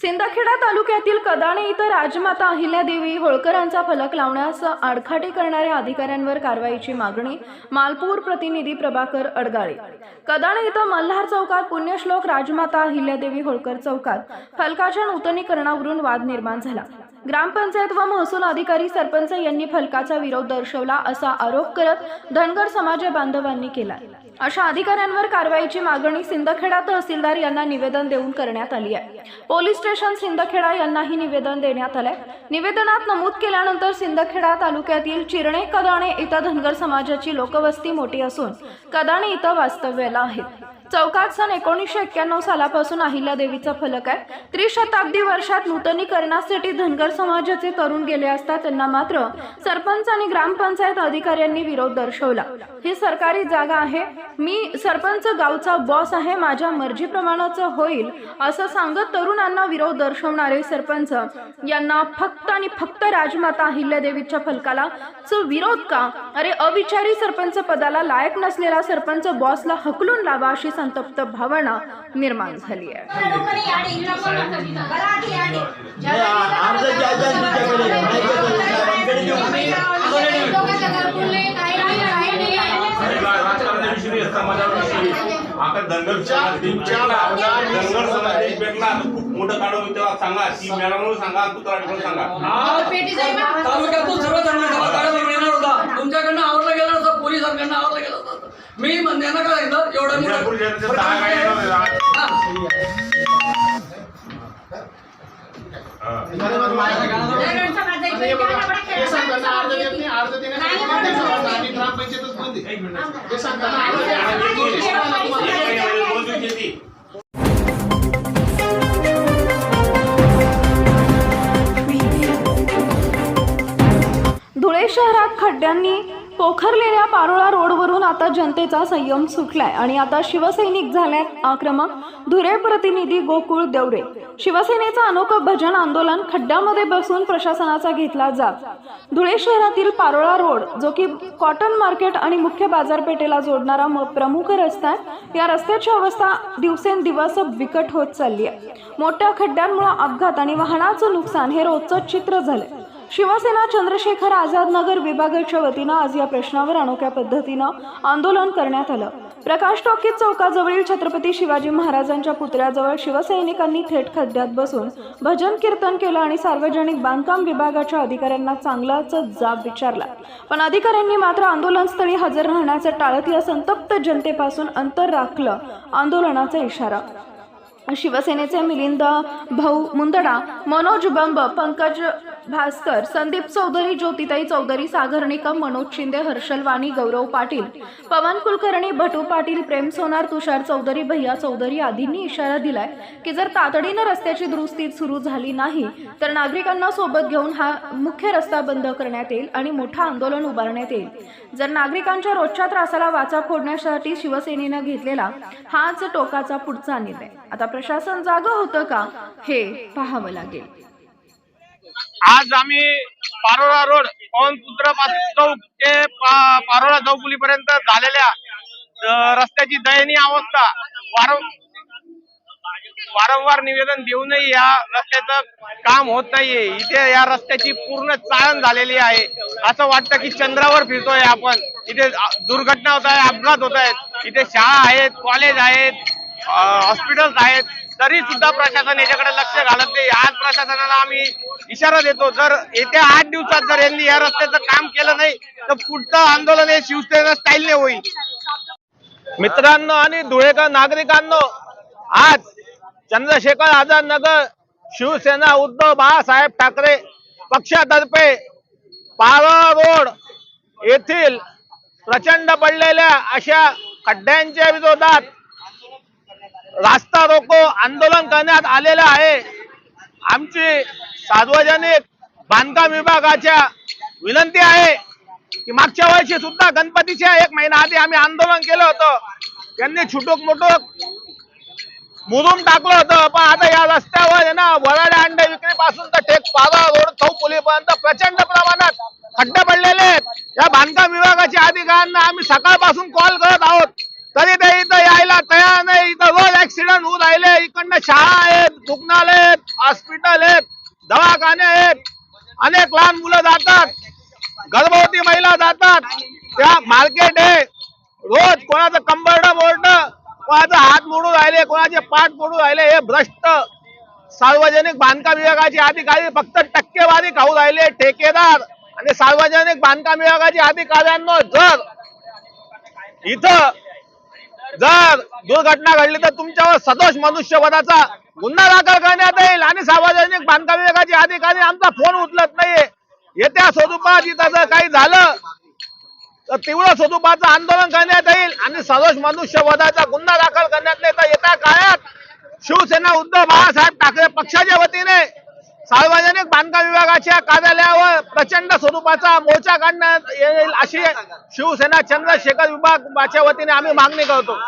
सिंदखेडा तालुक्यातील कदाणे इथं राजमाता अहिल्यादेवी होळकरांचा फलक लावण्यास आडखाटे करणाऱ्या अधिकाऱ्यांवर कारवाईची मागणी मालपूर प्रतिनिधी प्रभाकर अडगाळे. कदाणे इथं मल्हार चौकात पुण्यश्लोक राजमाता अहिल्यादेवी होळकर चौकात फलकाच्या नूतनीकरणावरून वाद निर्माण झाला. ग्रामपंचायत व महसूल अधिकारी सरपंच यांनी फलकाचा विरोध दर्शवला असा आरोप करत धनगर समाज बांधवांनी केला अशा अधिकाऱ्यांवर कारवाईची मागणी सिंदखेडा तहसीलदार यांना निवेदन देऊन करण्यात आली आहे. पोलीस स्टेशन सिंदखेडा यांनाही निवेदन देण्यात आलंय. निवेदनात नमूद केल्यानंतर सिंदखेडा तालुक्यातील चिरणे कदाणे इथं धनगर समाजाची लोकवस्ती मोठी असून कदाणे इथं वास्तव्याला आहेत. चौकात सन एकोणीसशे एक्क्याण्णव सालापासून अहिल्या देवीचा फलक आहे. त्रिशताब्दी वर्षात नूतनीकरणासाठी धनगर समाजाचे तरुण गेले असता त्यांना मात्र सरपंच आणि ग्रामपंचायत अधिकाऱ्यांनी विरोध दर्शवला. ही सरकारी जागा आहे. मी सरपंच गावचा बॉस आहे. माझ्या मर्जीप्रमाणेच होईल असं सांगत तरुणांना विरोध दर्शवणारे सरपंच यांना फक्त आणि फक्त राजमाता अहिल्या देवीच्या फलकाला विरोध का? अरे अविचारी सरपंच पदाला लायक नसलेला सरपंच बॉसला हकलून लावा अशी संतप्त भावना निर्माण आहे दंगल ती तू सांगा मी म्हणण्यानं काय सांगितलं एवढं विजापूर मोठं जनतेचं दहा काय येणार होतं? हा. हा. एक महिन्यामध्ये दोन दिवशी येते. धुळे शहरात खड्ड्यांनी पोखरलेल्या पारोळा रोडवरून आता जनतेचा संयम सुटलाय आणि आता शिवसैनिक झाल्यात आक्रमक धुरे प्रतिनिधी गोकुळ देवरे. शिवसेनेचं अनोखं भजन आंदोलन खड्ड्यामध्ये बसून प्रशासनाचा घेतला जात. धुळे शहरातील पारोळा रोड जो की कॉटन मार्केट आणि मुख्य बाजारपेठेला जोडणारा म- प्रमुख रस्ता आहे या रस्त्याची अवस्था दिवसेंदिवस बिकट होत चालली आहे. मोठ्या खड्ड्यांमुळे अपघात आणि वाहनाचं नुकसान हे रोजचं चित्र झालंय. शिवसेना चंद्रशेखर आझाद नगर विभागाच्या वतीनं आज या प्रश्नावर अनोख्या पद्धतीनं आंदोलन करण्यात आलं. प्रकाश टॉकीज चौकाजवळील छत्रपती शिवाजी महाराजांच्या पुतळ्याजवळ शिवसैनिकांनी थेट खड्ड्यात बसून भजन कीर्तन केलं आणि सार्वजनिक बांधकाम विभागाच्या अधिकाऱ्यांना चांगलाच जाब विचारला. पण अधिकाऱ्यांनी मात्र आंदोलनस्थळी हजर राहण्याचं टाळत या संतप्त जनतेपासून अंतर राखलं आंदोलनाचा इशारा. शिवसेनेचे मिलिंद भाऊ मुंदडा मनोज बंब पंकज भास्कर संदीप चौधरी ज्योतिताई चौधरी सागर निकम मनोज शिंदे हर्षल वाणी गौरव पाटील पवन कुलकर्णी भटू पाटील प्रेम सोनार तुषार चौधरी भैया चौधरी आदींनी इशारा दिलाय की जर तातडीनं रस्त्याची दुरुस्ती सुरू झाली नाही तर नागरिकांना सोबत घेऊन हा मुख्य रस्ता बंद करण्यात येईल आणि मोठं आंदोलन उभारण्यात येईल. जर नागरिकांच्या रोजच्या त्रासाला वाचा फोडण्यासाठी शिवसेनेनं घेतलेला हाच टोकाचा पुढचा निर्णय. आता प्रशासन जागं होतं का हे पाहावं लागेल. आज आम्ही पारोळा रोड पवनपुत्र चौक ते पा- पारोळा चौकुलीपर्यंत झालेल्या रस्त्याची दयनीय अवस्था. वारंवार निवेदन देऊनही या रस्त्याचं काम होत नाहीये. इथे या रस्त्याची पूर्ण चाळण झालेली आहे. असं वाटतं की चंद्रावर फिरतोय आपण. इथे दुर्घटना होत आहे अपघात होत आहेत. इथे शाळा आहेत कॉलेज आहेत हॉस्पिटल्स आहेत. तरी सुद्धा प्रशासन याच्याकडे लक्ष घालत नाही. आज प्रशासनाला आम्ही इशारा देतो. जर येत्या आठ दिवसात जर यांनी या रस्त्याचं काम केलं नाही तर पुढचं आंदोलन हे शिवसेना स्टाईलने होईल. मित्रांनो आणि धुळेकर नागरिकांनो आज चंद्रशेखर आझाद नगर शिवसेना उद्धव बाळासाहेब ठाकरे पक्षातर्फे पाळा रोड येथील प्रचंड पडलेल्या अशा खड्ड्यांच्या विरोधात रास्ता रोको आंदोलन करण्यात आलेलं आहे. आमची सार्वजनिक बांधकाम विभागाच्या विनंती आहे की मागच्या वर्षी सुद्धा गणपतीच्या एक महिना आधी आम्ही आंदोलन केलं होतं. त्यांनी छुटूक मुटूक मुरुम टाकलं होतं. पण आता या रस्त्यावर आहे ना वराडे अंडे विक्री पासून तर टेक पारा रोड चौपुलीपर्यंत प्रचंड प्रमाणात खड्डे पडलेले आहेत. या बांधकाम विभागाच्या अधिकाऱ्यांना आम्ही सकाळपासून कॉल करत आहोत. तरी ते इथं यायला तयार नाही. इथं रोज ऍक्सिडेंट होऊ राहिले. इकडनं शाळा आहेत रुग्णालय आहेत हॉस्पिटल आहेत. दवाखाने आहेत. अनेक लहान मुलं जातात. गर्भवती महिला जातात. त्या मार्केट आहे. रोज कोणाचं कंबरड बोर्ड कोणाचं हात मोडून राहिले कोणाचे पाठ मोडून राहिले हे भ्रष्ट. सार्वजनिक बांधकाम विभागाचे अधिकारी फक्त टक्केवारी खाऊ राहिले ठेकेदार. आणि सार्वजनिक बांधकाम विभागाच्या अधिकाऱ्यांनो जर इथं जर दुर्घटना घडली तर तुमच्यावर सदोष मनुष्यवधाचा गुन्हा दाखल करण्यात येईल आणि सार्वजनिक बांधकाम विभागाचे अधिकारी आमचा फोन उचलत नाहीये. येत्या स्वरूपात इथं काही झालं तर तीव्र स्वरूपाचं आंदोलन करण्यात येईल आणि सदोष मनुष्यवधाचा गुन्हा दाखल करण्यात येईल तर येत्या काळात शिवसेना उद्धव बाळासाहेब ठाकरे पक्षाच्या वतीने सार्वजनिक बांधकाम विभागाच्या कार्यालयावर प्रचंड स्वरूपाचा मोर्चा काढण्यात येईल अशी शिवसेना चंद्रशेखर विभागाच्या वतीने आम्ही मागणी करतो.